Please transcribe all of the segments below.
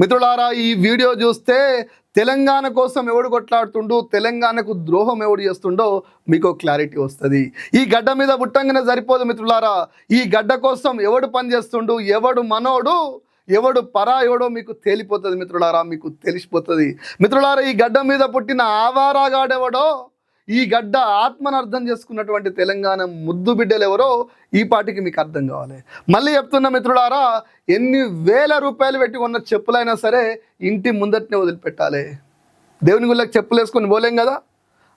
మిత్రులారా ఈ వీడియో చూస్తే తెలంగాణ కోసం ఎవడు కొట్లాడుతుండో తెలంగాణకు ద్రోహం ఎవడు చేస్తుండో మీకు క్లారిటీ వస్తుంది. ఈ గడ్డ మీద పుట్టంగానే సరిపోదు మిత్రులారా. ఈ గడ్డ కోసం ఎవడు పనిచేస్తుండు ఎవడు మనోడు ఎవడు పరాయోడో మీకు తేలిపోతుంది మిత్రులారా మీకు తెలిసిపోతుంది. మిత్రులారా ఈ గడ్డ మీద పుట్టిన ఆవారాగాడెవడో ఈ గడ్డ ఆత్మను అర్థం చేసుకున్నటువంటి తెలంగాణ ముద్దు బిడ్డలు ఎవరో ఈ పాటికి మీకు అర్థం కావాలి. మళ్ళీ చెప్తున్న మిత్రులారా ఎన్ని వేల రూపాయలు పెట్టి ఉన్న చెప్పులైనా సరే ఇంటి ముందటనే వదిలిపెట్టాలి. దేవుని గుళ్ళకి చెప్పులు వేసుకొని పోలేం కదా?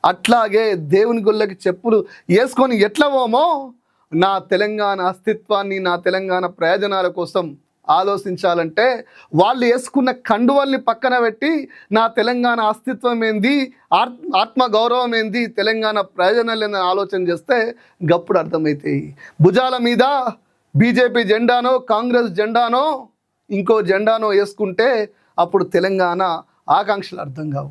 అట్లాగే దేవుని గుళ్ళకి చెప్పులు వేసుకొని ఎట్లా పోమో? నా తెలంగాణ అస్తిత్వాన్ని నా తెలంగాణ ప్రయోజనాల కోసం ఆలోచించాలంటే వాళ్ళు వేసుకున్న కండువల్ని పక్కన పెట్టి నా తెలంగాణ అస్తిత్వం ఏంది ఆత్- ఆత్మ గౌరవం ఏంది తెలంగాణ ప్రయోజనాలు ఏందని ఆలోచన చేస్తే గప్పుడు అర్థమవుతాయి భుజాల మీద బీజేపీ జెండానో కాంగ్రెస్ జెండానో ఇంకో జెండానో వేసుకుంటే అప్పుడు తెలంగాణ ఆకాంక్షలు అర్థం కావు.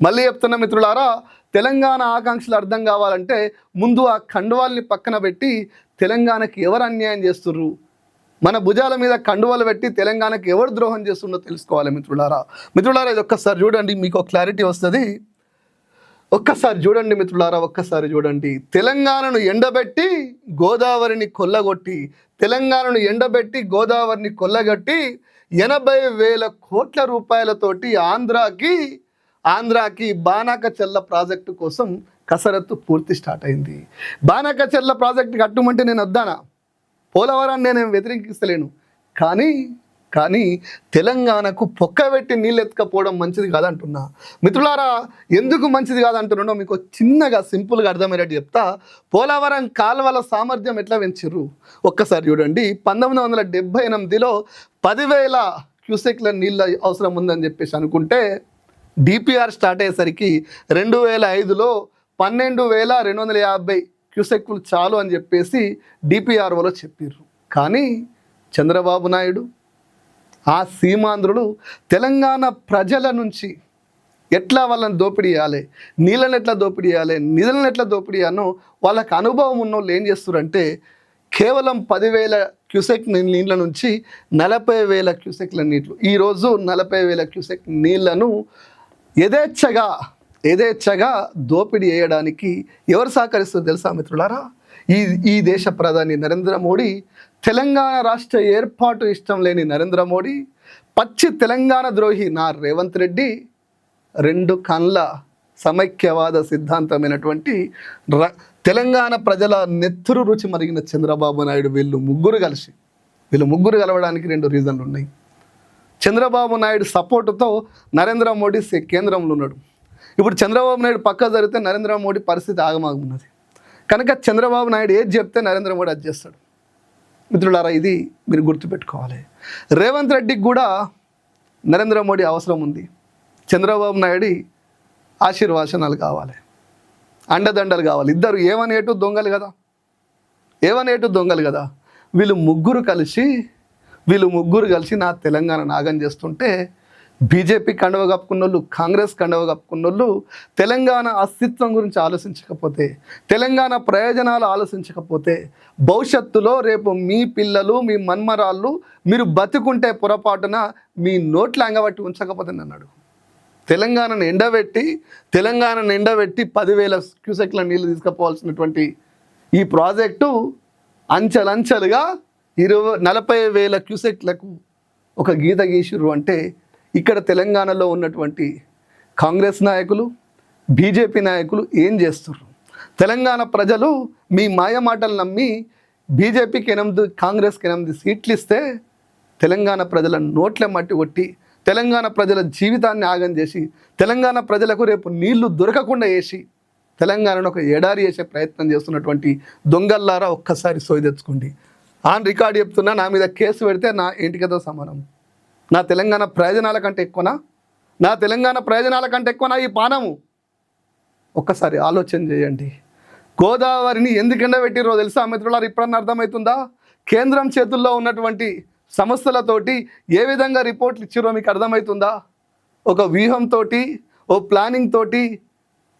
మళ్ళీ చెప్తున్న మిత్రులారా తెలంగాణ ఆకాంక్షలు అర్థం కావాలంటే ముందు ఆ కండువాల్ని పక్కన పెట్టి తెలంగాణకి ఎవరు అన్యాయం చేస్తుర్రు? మన భుజాల మీద కండువలు పెట్టి తెలంగాణకు ఎవరు ద్రోహం చేస్తుండో తెలుసుకోవాలి మిత్రులారా. మిత్రులారా ఇది ఒక్కసారి చూడండి మీకు క్లారిటీ వస్తుంది. ఒక్కసారి చూడండి మిత్రులారా ఒక్కసారి చూడండి. తెలంగాణను ఎండబెట్టి గోదావరిని కొల్లగొట్టి తెలంగాణను ఎండబెట్టి గోదావరిని కొల్లగొట్టి ఎనభై వేల కోట్ల రూపాయలతోటి ఆంధ్రాకి ఆంధ్రాకి బానాకచల్ల ప్రాజెక్టు కోసం కసరత్తు పూర్తి స్టార్ట్ అయింది. బానాకచల్ల ప్రాజెక్టు కట్టమంటే నేను వద్దానా? పోలవరాన్ని నేను వ్యతిరేకిస్తలేను. కానీ కానీ తెలంగాణకు పొక్కబెట్టి నీళ్ళు ఎత్తుకపోవడం మంచిది కాదంటున్నా. మిత్రులారా ఎందుకు మంచిది కాదంటున్నానో మీకు చిన్నగా సింపుల్గా అర్థమయ్యేటట్టు చెప్తా. పోలవరం కాలువల సామర్థ్యం ఎట్లా పెంచిర్రు? ఒక్కసారి చూడండి. పంతొమ్మిది వందల డెబ్బై ఎనిమిదిలో పదివేల క్యూసెక్ల నీళ్ళ అవసరం ఉందని చెప్పేసి అనుకుంటే డిపిఆర్ స్టార్ట్ అయ్యేసరికి రెండు వేల ఐదులో పన్నెండు వేల రెండు వందల యాభై క్యూసెక్కులు చాలు అని చెప్పేసి డిపిఆర్ఓలో చెప్పారు కానీ చంద్రబాబు నాయుడు ఆ సీమాంధ్రుడు తెలంగాణ ప్రజల నుంచి ఎట్లా వాళ్ళని దోపిడీ చేయాలి నీళ్ళని ఎట్లా దోపిడీ చేయాలి నిధులను ఎట్లా దోపిడీ చేయాలో వాళ్ళకి అనుభవం ఉన్న వాళ్ళు ఏం చేస్తారంటే కేవలం పదివేల క్యూసెక్ నీళ్ళ నుంచి నలభై వేల క్యూసెక్ల నీళ్ళు ఈరోజు నలభై వేల క్యూసెక్ నీళ్ళను యథేచ్ఛగా యథేచ్ఛగా దోపిడీ చేయడానికి ఎవరు సహకరిస్తుందో తెలుసా మిత్రులారా? ఈ ఈ దేశ ప్రధాని నరేంద్ర మోడీ తెలంగాణ రాష్ట్ర ఏర్పాటు ఇష్టం లేని నరేంద్ర మోడీ పచ్చి తెలంగాణ ద్రోహి నా రేవంత్ రెడ్డి రెండు కండ్ల సమైక్యవాద సిద్ధాంతమైనటువంటి ర- తెలంగాణ ప్రజల నెత్తురు రుచి మరిగిన చంద్రబాబు నాయుడు వీళ్ళు ముగ్గురు కలిసి వీళ్ళు ముగ్గురు కలవడానికి రెండు రీజన్లు ఉన్నాయి. చంద్రబాబు నాయుడు సపోర్టుతో నరేంద్ర మోడీ కేంద్రంలో ఉన్నాడు. ఇప్పుడు చంద్రబాబు నాయుడు పక్క జరిగితే నరేంద్ర మోడీ పరిస్థితి ఆగమాగమున్నది. కనుక చంద్రబాబు నాయుడు ఏది చెప్తే నరేంద్ర మోడీ అది చేస్తాడు. మిత్రులారా ఇది మీరు గుర్తుపెట్టుకోవాలి. రేవంత్ రెడ్డికి కూడా నరేంద్ర మోడీ అవసరం ఉంది. చంద్రబాబు నాయుడు ఆశీర్వాచనాలు కావాలి. అండదండలు కావాలి. ఇద్దరు ఏమనేటు దొంగలు కదా? ఏమనేటు దొంగలు కదా? వీళ్ళు ముగ్గురు కలిసి వీళ్ళు ముగ్గురు కలిసి నా తెలంగాణ నాగం చేస్తుంటే బీజేపీ కండవ కప్పుకున్నోళ్ళు కాంగ్రెస్ కండవ కప్పుకున్నోళ్ళు తెలంగాణ అస్తిత్వం గురించి ఆలోచించకపోతే తెలంగాణ ప్రయోజనాలు ఆలోచించకపోతే భవిష్యత్తులో రేపు మీ పిల్లలు మీ మన్మరాళ్ళు మీరు బతుకుంటే పొరపాటున మీ నోట్లు అంగబట్టి ఉంచకపోతే అన్నాడు తెలంగాణను ఎండబెట్టి తెలంగాణను ఎండబెట్టి పదివేల క్యూసెక్ల నీళ్ళు తీసుకుపోవాల్సినటువంటి ఈ ప్రాజెక్టు అంచెలంచెలుగా ఇరవై నలభై వేల క్యూసెక్లకు ఒక గీత గీసిర్రు అంటే ఇక్కడ తెలంగాణలో ఉన్నటువంటి కాంగ్రెస్ నాయకులు బీజేపీ నాయకులు ఏం చేస్తున్నారు తెలంగాణ ప్రజలు మీ మాయ మాటలు నమ్మి బీజేపీకి ఎనిమిది కాంగ్రెస్కి ఎనిమిది సీట్లు ఇస్తే తెలంగాణ ప్రజల నోట్ల మట్టి కొట్టి తెలంగాణ ప్రజల జీవితాన్ని ఆగం చేసి తెలంగాణ ప్రజలకు రేపు నీళ్ళు దొరకకుండా వేసి తెలంగాణను ఒక ఎడారి చేసే ప్రయత్నం చేస్తున్నటువంటి దొంగల్లారా ఒక్కసారి సోయి తెచ్చుకోండి. ఆన్ రికార్డు చెప్తున్నా నా మీద కేసు పెడితే నా ఇంటికతో సమానం? నా తెలంగాణ ప్రయోజనాల కంటే ఎక్కువనా? నా తెలంగాణ ప్రయోజనాల కంటే ఎక్కువనా ఈ పానము? ఒక్కసారి ఆలోచన చేయండి. గోదావరిని ఎందుకు ఎండబెట్టిరో తెలుసా మిత్రులారు? ఇప్పుడన్నా అర్థమవుతుందా కేంద్రం చేతుల్లో ఉన్నటువంటి సంస్థలతోటి ఏ విధంగా రిపోర్ట్లు ఇచ్చిరో మీకు అర్థమవుతుందా ఒక వ్యూహంతో ఓ ప్లానింగ్ తోటి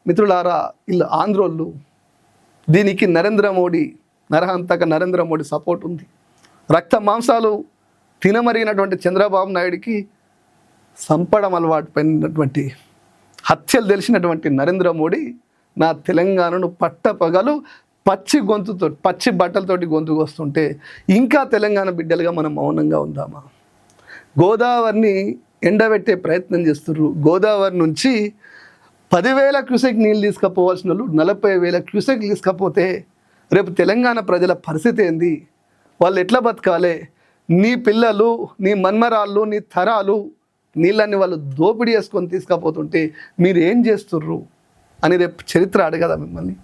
మిత్రులారా ఇల్లు ఆంధ్రోళ్ళు దీనికి నరేంద్ర మోడీ నరహంతక నరేంద్ర మోడీ సపోర్ట్ ఉంది. రక్త మాంసాలు తినమరిగినటువంటి చంద్రబాబు నాయుడికి సంపడం అలవాటు పడినటువంటి హత్యలు తెలిసినటువంటి నరేంద్ర మోడీ నా తెలంగాణను పట్టపగలు పచ్చి గొంతుతో పచ్చి బట్టలతోటి గొంతుకొస్తుంటే ఇంకా తెలంగాణ బిడ్డలుగా మనం మౌనంగా ఉందామా? గోదావరిని ఎండబెట్టే ప్రయత్నం చేస్తున్నారు గోదావరి నుంచి పదివేల క్యూసెక్ నీళ్ళు తీసుకపోవాల్సిన వాళ్ళు నలభై వేల క్యూసెక్ తీసుకపోతే రేపు తెలంగాణ ప్రజల పరిస్థితి ఏంది? వాళ్ళు ఎట్లా బతకాలి? నీ పిల్లలు నీ మన్మరాళ్ళు నీ తరాలు నీళ్ళని వాళ్ళు దోపిడీ చేసుకొని తీసుకపోతుంటే మీరు ఏం చేస్తుర్రు? అని రేపు చరిత్ర అడగదా మిమ్మల్ని?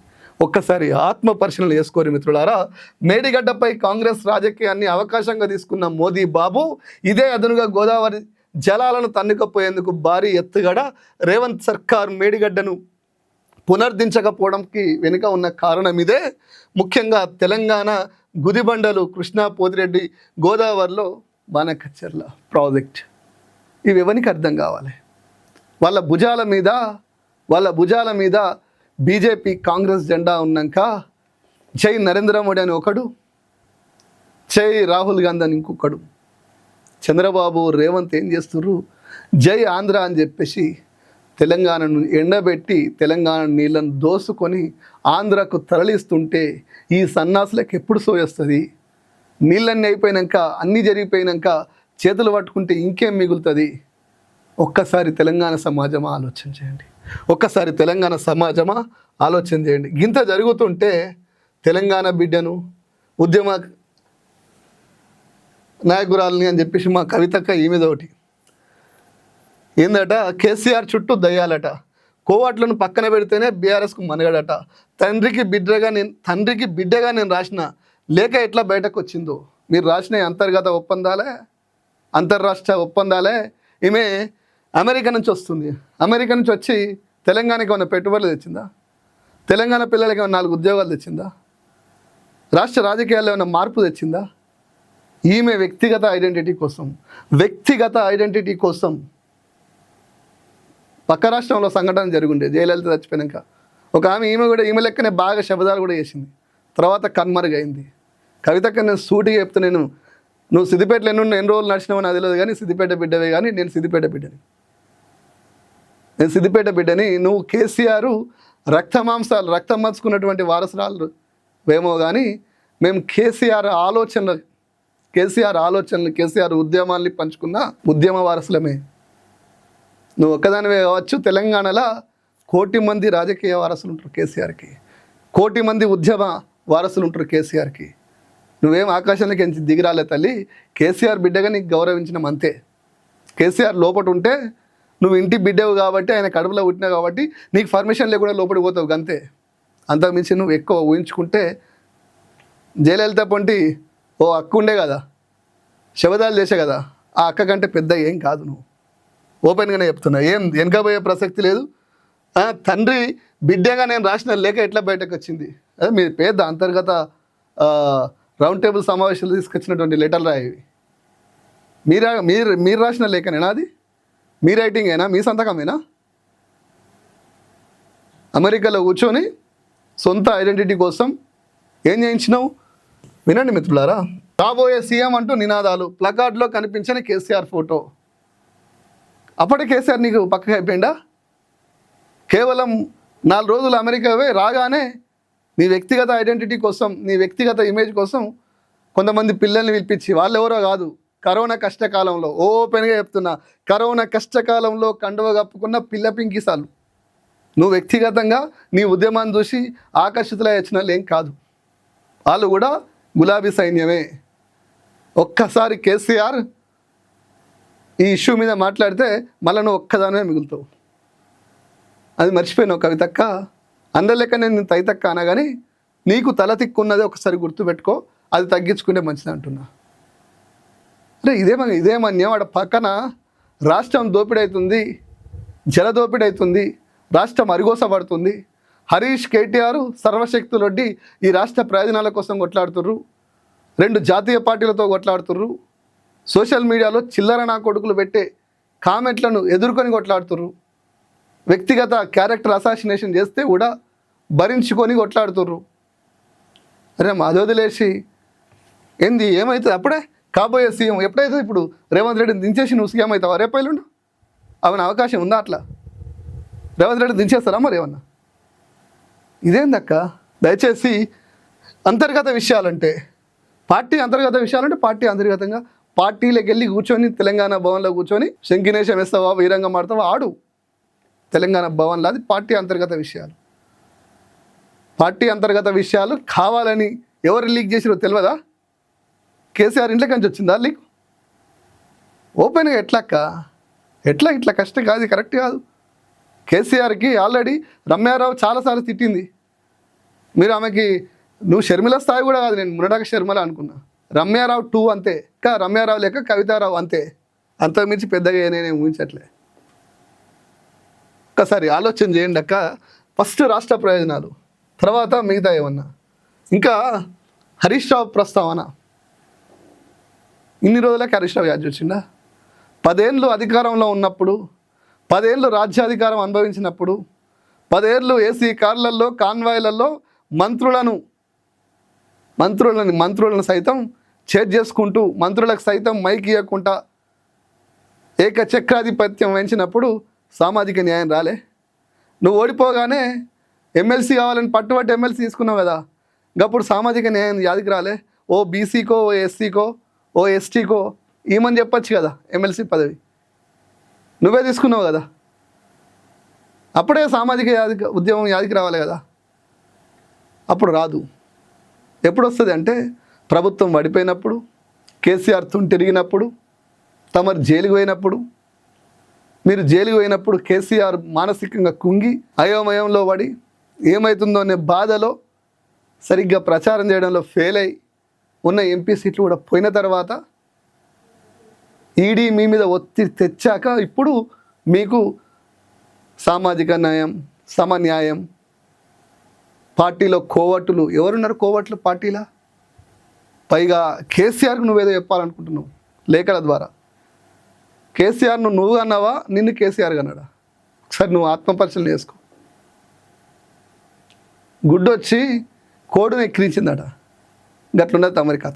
ఒక్కసారి ఆత్మ పరిశీలన చేసుకోరు మిత్రులారా. మేడిగడ్డపై కాంగ్రెస్ రాజకీయాన్ని అవకాశంగా తీసుకున్న మోదీ బాబు ఇదే అదనుగా గోదావరి జలాలను తన్నుకపోయేందుకు భారీ ఎత్తుగడ రేవంత్ సర్కార్ మేడిగడ్డను పునర్దించకపోవడంకి వెనుక ఉన్న కారణం ఇదే. ముఖ్యంగా తెలంగాణ గుదిబండలు కృష్ణా పోతిరెడ్డి గోదావరిలో బాణకచ్చర్ల ప్రాజెక్ట్. ఇవి ఎవరికి అర్థం కావాలి? వాళ్ళ భుజాల మీద వాళ్ళ భుజాల మీద బీజేపీ కాంగ్రెస్ జెండా ఉన్నాక జై నరేంద్ర మోడీ అని ఒకడు జై రాహుల్ గాంధీ అని ఇంకొకడు. చంద్రబాబు రేవంత్ ఏం చేస్తున్నారు జై ఆంధ్ర అని చెప్పేసి తెలంగాణను ఎండబెట్టి తెలంగాణ నీళ్ళను దోసుకొని ఆంధ్రకు తరలిస్తుంటే ఈ సన్నాసులకు ఎప్పుడు సోయొస్తుంది నీళ్ళన్నీ అయిపోయినాక అన్నీ జరిగిపోయినాక చేతులు పట్టుకుంటే ఇంకేం మిగులుతుంది? ఒక్కసారి తెలంగాణ సమాజమా ఆలోచన చేయండి. ఒక్కసారి తెలంగాణ సమాజమా ఆలోచన చేయండి. గింత జరుగుతుంటే తెలంగాణ బిడ్డను ఉద్యమ నాయకురాలని అని చెప్పేసి మా కవితక్క ఈమెదోటి ఒకటి ఏందట? కేసీఆర్ చుట్టూ దయ్యాలట. కోవాట్లను పక్కన పెడితేనే బీఆర్ఎస్కు మనగడట. తండ్రికి బిడ్డగా నేను తండ్రికి బిడ్డగా నేను రాసిన లేక ఎట్లా బయటకు వచ్చిందో మీరు రాసిన అంతర్గత ఒప్పందాలే? అంతర్రాష్ట్ర ఒప్పందాలే? ఈమె అమెరికా నుంచి వస్తుంది. అమెరికా నుంచి వచ్చి తెలంగాణకి ఏమైనా పెట్టుబడులు తెచ్చిందా? తెలంగాణ పిల్లలకి ఏమైనా నాలుగు ఉద్యోగాలు తెచ్చిందా? రాష్ట్ర రాజకీయాల్లో ఏమైనా మార్పు తెచ్చిందా? ఈమె వ్యక్తిగత ఐడెంటిటీ కోసం వ్యక్తిగత ఐడెంటిటీ కోసం పక్క రాష్ట్రంలో సంఘటన జరుగుండే జయలలిత చచ్చిపోయాక ఒక ఆమె ఈమె కూడా ఈమె లెక్కనే బాగా శబదాలు కూడా చేసింది. తర్వాత కన్మరుగైంది కవితక్క నేను సూటిగా చెప్తే నేను నువ్వు సిద్దిపేటలో ఎన్ని ఎన్ని రోజులు నడిచినావు నాకు తెలియదు కానీ సిద్దిపేట బిడ్డవే కానీ నేను సిద్దిపేట బిడ్డని. నేను సిద్దిపేట బిడ్డని నువ్వు కేసీఆర్ రక్త మాంసాలు రక్తం మంచుకున్నటువంటి వారసురాలు ఏమో కానీ మేము కేసీఆర్ ఆలోచనలు కేసీఆర్ ఆలోచనలు కేసీఆర్ ఉద్యమాల్ని పంచుకున్న ఉద్యమ వారసులమే. నువ్వు ఒక్కదానివే కావచ్చు తెలంగాణలో కోటి మంది రాజకీయ వారసులు ఉంటారు కేసీఆర్కి. కోటి మంది ఉద్యమ వారసులు ఉంటారు కేసీఆర్కి. నువ్వేం ఆకాశానికి ఎంచి దిగిరాలే తల్లి కేసీఆర్ బిడ్డగా నీకు గౌరవించడం అంతే కేసీఆర్ లోపట ఉంటే నువ్వు ఇంటి బిడ్డవు కాబట్టి ఆయన కడుపులో పుట్టినావు కాబట్టి నీకు పర్మిషన్ లేకుండా లోపలికి పోతావు అంతే అంతకుమించి నువ్వు ఎక్కువ ఊహించుకుంటే జయలలిత పొంటి ఓ అక్క ఉండే కదా శబదాలు చేసే కదా ఆ అక్క కంటే పెద్ద ఏం కాదు నువ్వు. ఓపెన్గానే చెప్తున్నా. ఏం వెనకబోయే ప్రసక్తి లేదు. తండ్రి బిడ్డగా నేను రాసిన లేఖ ఎట్లా బయటకు వచ్చింది అదే మీ పేద అంతర్గత రౌండ్ టేబుల్ సమావేశాలు తీసుకొచ్చినటువంటి లెటర్లు రాయేవి మీరా మీరు మీరు రాసిన లేఖనేనా అది? మీ రైటింగ్ అయినా మీ సంతకమేనా అమెరికాలో కూర్చొని సొంత ఐడెంటిటీ కోసం ఏం చేయించినావు? వినండి మిత్రులారా. రాబోయే సీఎం అంటూ నినాదాలు ప్లకార్డ్లో కనిపించని కేసీఆర్ ఫోటో. అప్పటి కేసీఆర్ నీకు పక్కకి అయిపోయిందా? కేవలం నాలుగు రోజులు అమెరికావే రాగానే నీ వ్యక్తిగత ఐడెంటిటీ కోసం నీ వ్యక్తిగత ఇమేజ్ కోసం కొంతమంది పిల్లల్ని పిలిపించి వాళ్ళు ఎవరో కాదు కరోనా కష్టకాలంలో ఓపెన్గా చెప్తున్నా కరోనా కష్టకాలంలో కండువ కప్పుకున్న పిల్ల పింకిసాలు. నువ్వు వ్యక్తిగతంగా నీ ఉద్యమాన్ని చూసి ఆకర్షితులై వచ్చిన వాళ్ళు ఏం కాదు. వాళ్ళు కూడా గులాబీ సైన్యమే. ఒక్కసారి కేసీఆర్ ఈ ఇష్యూ మీద మాట్లాడితే మళ్ళీ నువ్వు ఒక్కదానే మిగులుతావు. అది మర్చిపోయినావు కవితక్క అందరి లెక్క నేను తైతక్క అనా కానీ నీకు తల తిక్కున్నది ఒకసారి గుర్తుపెట్టుకో అది తగ్గించుకుంటే మంచిది అంటున్నా. అరే ఇదేమని ఇదేమన్యం వాడ పక్కన రాష్ట్రం దోపిడీ అవుతుంది జల దోపిడీ అవుతుంది రాష్ట్రం అరిగోసపడుతుంది హరీష్ కేటీఆర్ సర్వశక్తులొడ్డి ఈ రాష్ట్ర ప్రయోజనాల కోసం కొట్లాడుతుర్రు. రెండు జాతీయ పార్టీలతో కొట్లాడుతుర్రు. సోషల్ మీడియాలో చిల్లర నా కొడుకులు పెట్టే కామెంట్లను ఎదుర్కొని కొట్లాడుతుర్రు. వ్యక్తిగత క్యారెక్టర్ అసాసినేషన్ చేస్తే కూడా భరించుకొని కొట్లాడుతుర్రు. అరే అది వదిలేసి ఏంది ఏమవుతుంది అప్పుడే కాబోయే సీఎం ఎప్పుడైతే ఇప్పుడు? రేవంత్ రెడ్డిని దించేసి నువ్వు సీఎం అవుతావా? రేపు ఎల్లుండు? అవన్న అవకాశం ఉందా అట్లా? రేవంత్ రెడ్డి దించేస్తారా మరి ఏమన్నా? ఇదేందక్క? దయచేసి అంతర్గత విషయాలంటే పార్టీ అంతర్గత విషయాలంటే పార్టీ అంతర్గతంగా పార్టీలోకి వెళ్ళి కూర్చొని తెలంగాణ భవన్లో కూర్చొని శంకినేశం వేస్తావా వీరంగం ఆడతావా? ఆడు. తెలంగాణ భవన్లో అది పార్టీ అంతర్గత విషయాలు. పార్టీ అంతర్గత విషయాలు కావాలని ఎవరు లీక్ చేసిరో తెలియదా కేసీఆర్ ఇంట్లో కంచి వచ్చిందా లీక్? ఓపెన్గా ఎట్లక్క? ఎట్లా ఇట్లా కష్టం కాదు కరెక్ట్ కాదు. కేసీఆర్కి ఆల్రెడీ రమ్యారావు చాలాసార్లు తిట్టింది. మీరు ఆమెకి నువ్వు షర్మిల స్థాయి కూడా కాదు నేను మునడాక షర్మిల అనుకున్నా. రమ్యారావు టూ అంతే. ఇంకా రమ్యారావు లేక కవితారావు అంతే. అంతకుమించి పెద్దగా నేను ఊహించట్లే. ఒక్కసారి ఆలోచన చేయండి అక్క. ఫస్ట్ రాష్ట్ర ప్రయోజనాలు తర్వాత మిగతా ఏమన్నా. ఇంకా హరీష్ రావు ప్రస్తావన. ఇన్ని రోజులకి హరీష్ రావు యాజ్ వచ్చిందా పదేళ్ళు అధికారంలో ఉన్నప్పుడు పదేళ్ళు రాజ్యాధికారం అనుభవించినప్పుడు పదేళ్ళు ఏసీ కార్లలో కాన్వాయ్లలో మంత్రులను మంత్రులను మంత్రులను సైతం చేర్ చేసుకుంటూ మంత్రులకు సైతం మైక్ ఇవ్వకుండా ఏకచక్రాధిపత్యం వహించినప్పుడు సామాజిక న్యాయం రాలే. నువ్వు ఓడిపోగానే ఎమ్మెల్సీ కావాలని పట్టుబట్టి ఎమ్మెల్సీ తీసుకున్నావు కదా. ఇంకప్పుడు సామాజిక న్యాయం యాదికి రాలే. ఓ బీసీకో ఓ ఎస్సీకో ఓ ఎస్టీకో ఏమని చెప్పచ్చు కదా ఎమ్మెల్సీ పదవి. నువ్వే తీసుకున్నావు కదా. అప్పుడే సామాజిక యాది ఉద్యమం యాదికి రావాలి కదా. అప్పుడు రాదు. ఎప్పుడు వస్తుంది అంటే ప్రభుత్వం పడిపోయినప్పుడు కేసీఆర్ తుని తిరిగినప్పుడు తమరు జైలుకు పోయినప్పుడు మీరు జైలుకు పోయినప్పుడు కేసీఆర్ మానసికంగా కుంగి అయోమయంలో పడి ఏమవుతుందో అనే బాధలో సరిగ్గా ప్రచారం చేయడంలో ఫెయిల్ అయి ఉన్న ఎంపీ సీట్లు కూడా పోయిన తర్వాత ఈడీ మీ మీద ఒత్తిడి తెచ్చాక ఇప్పుడు మీకు సామాజిక న్యాయం సమన్యాయం పార్టీలో కోవట్లు. ఎవరున్నారు కోవట్లు పార్టీలా? పైగా కేసీఆర్కు నువ్వేదో చెప్పాలనుకుంటున్నావు లేఖల ద్వారా. కేసీఆర్ను నువ్వు అన్నావా? నిన్ను కేసీఆర్ అన్నాడా? ఒకసారి నువ్వు ఆత్మపరిశీలన చేసుకో. గుడ్డు వచ్చి కోడును ఎక్కిరించిందట. గట్లున్నది తమరి కథ.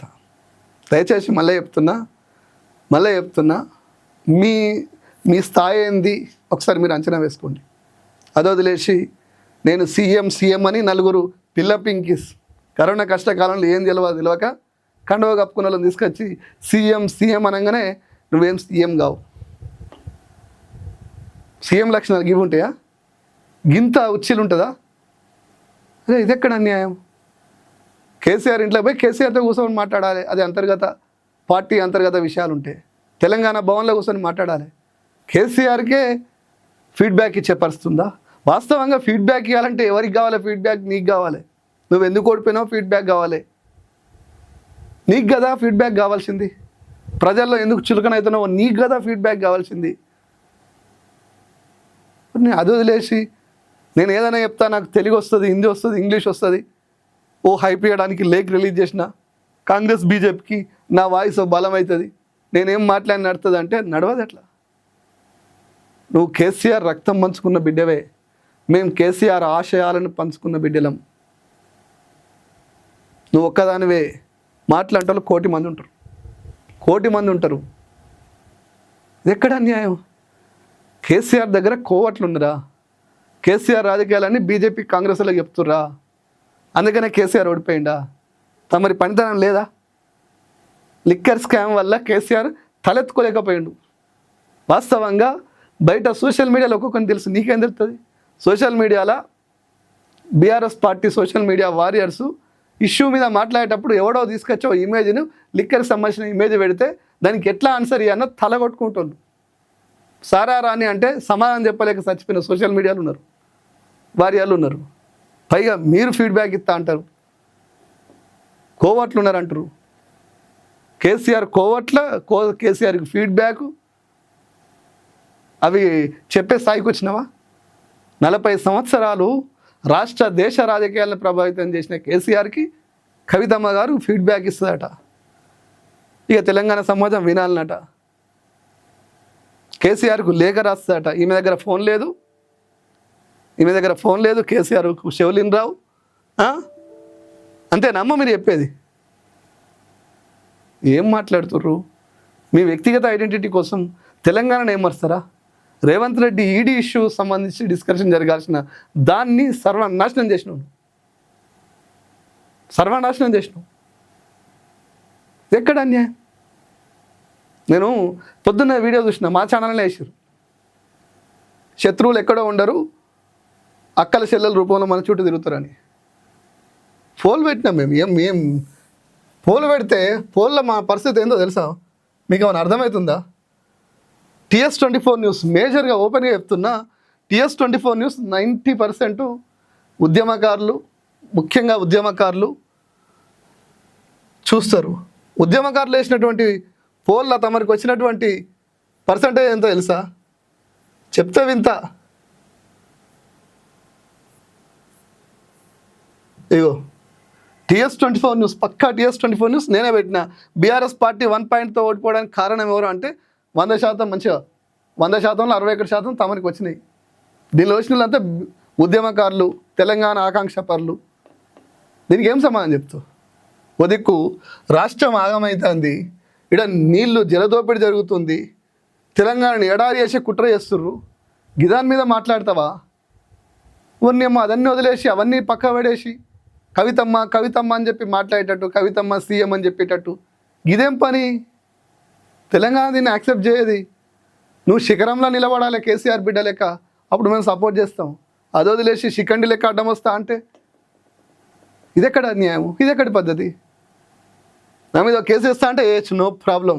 దయచేసి మళ్ళీ చెప్తున్నా మళ్ళీ చెప్తున్నా మీ మీ స్థాయి ఏంది? ఒకసారి మీరు అంచనా వేసుకోండి. అది వదిలేసి నేను సీఎం సీఎం అని నలుగురు పిల్ల పింకిస్. కరోనా కష్టకాలంలో ఏం తెలియదు తెలియక కండువ కప్పుకున్న వాళ్ళని తీసుకొచ్చి సీఎం సీఎం అనగానే నువ్వేం సీఎం కావు. సీఎం లక్షణాలు ఇవి ఉంటాయా? గింత ఉచ్చిలు ఉంటుందా? అదే ఇది ఎక్కడ అన్యాయం? కేసీఆర్ ఇంట్లో పోయి కేసీఆర్తో కూర్చొని మాట్లాడాలి. అది అంతర్గత పార్టీ అంతర్గత విషయాలు ఉంటాయి తెలంగాణ భవన్లో కూర్చొని మాట్లాడాలి. కేసీఆర్కే ఫీడ్బ్యాక్ ఇచ్చే పరిస్థితుందా? వాస్తవంగా ఫీడ్బ్యాక్ ఇవ్వాలంటే ఎవరికి కావాలి ఫీడ్బ్యాక్ నీకు కావాలి. నువ్వు ఎందుకు ఓడిపోయినావు ఫీడ్బ్యాక్ కావాలి. నీకు కదా ఫీడ్బ్యాక్ కావాల్సింది. ప్రజల్లో ఎందుకు చులకనవుతున్నావో నీకు కదా ఫీడ్బ్యాక్ కావాల్సింది. నేను అది వదిలేసి నేను ఏదైనా చెప్తా నాకు తెలుగు వస్తుంది హిందీ వస్తుంది ఇంగ్లీష్ వస్తుంది. ఓ హైప్ ఇవ్వడానికి లేక్ రిలీజ్ చేసిన కాంగ్రెస్ బీజేపీకి నా వాయిస్ బలం అవుతుంది నేనేం మాట్లాడి నడుతుంది అంటే నడవదు ఎట్లా నువ్వు కేసీఆర్ రక్తం మంచుకున్న బిడ్డవే. మేము కేసీఆర్ ఆశయాలను పంచుకున్న బిడ్డలం. నువ్వు ఒక్కదానివే. మాట్లాడటంలో కోటి మంది ఉంటారు. కోటి మంది ఉంటారు. ఎక్కడ అన్యాయం? కేసీఆర్ దగ్గర కోవట్లు కేసీఆర్ రాజకీయాలన్నీ బీజేపీ కాంగ్రెస్లో చెప్తుర్రా. అందుకనే కేసీఆర్ ఓడిపోయిందా తమరి పనితనం లేదా? లిక్కర్ స్కామ్ వల్ల కేసీఆర్ తలెత్తుకోలేకపోయిండు. వాస్తవంగా బయట సోషల్ మీడియాలో ఒక్కొక్కరిని తెలుసు. నీకేం తెలుస్తుంది సోషల్ మీడియాలో BRS party social media warriors issue మీద మాట్లాడేటప్పుడు ఎవడో తీసుకొచ్చో ఇమేజ్ను లిక్కర్కి సంబంధించిన ఇమేజ్ పెడితే దానికి ఎట్లా ఆన్సర్ ఇవ్వన్నో తల కొట్టుకుంటున్నారు సారా రాని అంటే సమాధానం చెప్పలేక చచ్చిపోయిన సోషల్ మీడియాలో ఉన్నారు. వారియాలు ఉన్నారు. పైగా మీరు ఫీడ్బ్యాక్ ఇస్తా అంటారు. కోవట్లు ఉన్నారు అంటారు కేసీఆర్ కోవట్ల కో కేసీఆర్కి ఫీడ్బ్యాక్. అవి చెప్పే స్థాయికి వచ్చినావా? నలభై సంవత్సరాలు రాష్ట్ర దేశ రాజకీయాలను ప్రభావితం చేసిన కేసీఆర్కి కవితమ్మ గారు ఫీడ్బ్యాక్ ఇస్తుందట. ఇక తెలంగాణ సమాజం వినాలన్నట. కేసీఆర్కు లేఖ రాస్తుందట. ఈమె దగ్గర ఫోన్ లేదు. ఈమె దగ్గర ఫోన్ లేదు. కేసీఆర్కు శివలిన్ రావు. అంతేనమ్మ మీరు చెప్పేది? ఏం మాట్లాడుతుర్రు? మీ వ్యక్తిగత ఐడెంటిటీ కోసం తెలంగాణను ఏమరుస్తారా రేవంత్ రెడ్డి ఈడీ ఇష్యూ సంబంధించి డిస్కషన్ జరగాల్సిన దాన్ని సర్వనాశనం చేసినావు సర్వనాశనం చేసినావు ఎక్కడ అన్యాయం? నేను పొద్దున్న వీడియో చూసిన మా ఛానల్నే వేసారు శత్రువులు ఎక్కడో ఉండరు అక్కల చెల్లెల రూపంలో మన చుట్టూ తిరుగుతారని. పోల్ పెట్టినాం మేము ఏం ఏం? పోల్ పెడితే పోల్లో మా పరిస్థితి ఏందో తెలుసా? మీకు ఏమైనా అర్థమవుతుందా? టిఎస్ ట్వంటీ ఫోర్ న్యూస్ మేజర్గా ఓపెన్గా చెప్తున్నా TS twenty four news ninety percent ఉద్యమకారులు ముఖ్యంగా ఉద్యమకారులు చూస్తారు. ఉద్యమకారులు వేసినటువంటి పోల్ల తమరికి వచ్చినటువంటి పర్సంటేజ్ ఎంతో తెలుసా? చెప్తే వింత. ఇగో టిఎస్ ట్వంటీ ఫోర్ న్యూస్ పక్కా టిఎస్ ట్వంటీ ఫోర్ న్యూస్ నేనే పెట్టిన. బీఆర్ఎస్ పార్టీ వన్ పాయింట్తో ఓడిపోవడానికి కారణం ఎవరు అంటే వంద శాతం మంచిగా వంద శాతంలో అరవై ఒకటి శాతం తమరికి వచ్చినాయి. దీనిలో వచ్చిన వాళ్ళంతా ఉద్యమకారులు తెలంగాణ ఆకాంక్ష పరులు దీనికి ఏం సమాధానం చెప్తావు? ఓ దిక్కు రాష్ట్రం ఆగమవుతుంది ఇక్కడ నీళ్ళు జలదోపిడి జరుగుతుంది. తెలంగాణని ఎడారి చేసే కుట్ర చేస్తుర్రు. గిదాని మీద మాట్లాడతావా? ఉన్నేమో అదన్నీ వదిలేసి అవన్నీ పక్క పడేసి కవితమ్మ కవితమ్మ అని చెప్పి మాట్లాడేటట్టు కవితమ్మ సీఎం అని చెప్పేటట్టు. ఇదేం పని? తెలంగాణ దీన్ని యాక్సెప్ట్ చేయది. నువ్వు శిఖరంలో నిలబడాలి కేసీఆర్ బిడ్డ లెక్క. అప్పుడు మేము సపోర్ట్ చేస్తాం. అది వదిలేసి శిఖండి లెక్క అడ్డం వస్తా అంటే ఇదెక్కడ న్యాయం ఇదెక్కడ పద్ధతి? నా మీద కేసు ఇస్తా అంటే వేయచ్చు నో ప్రాబ్లం.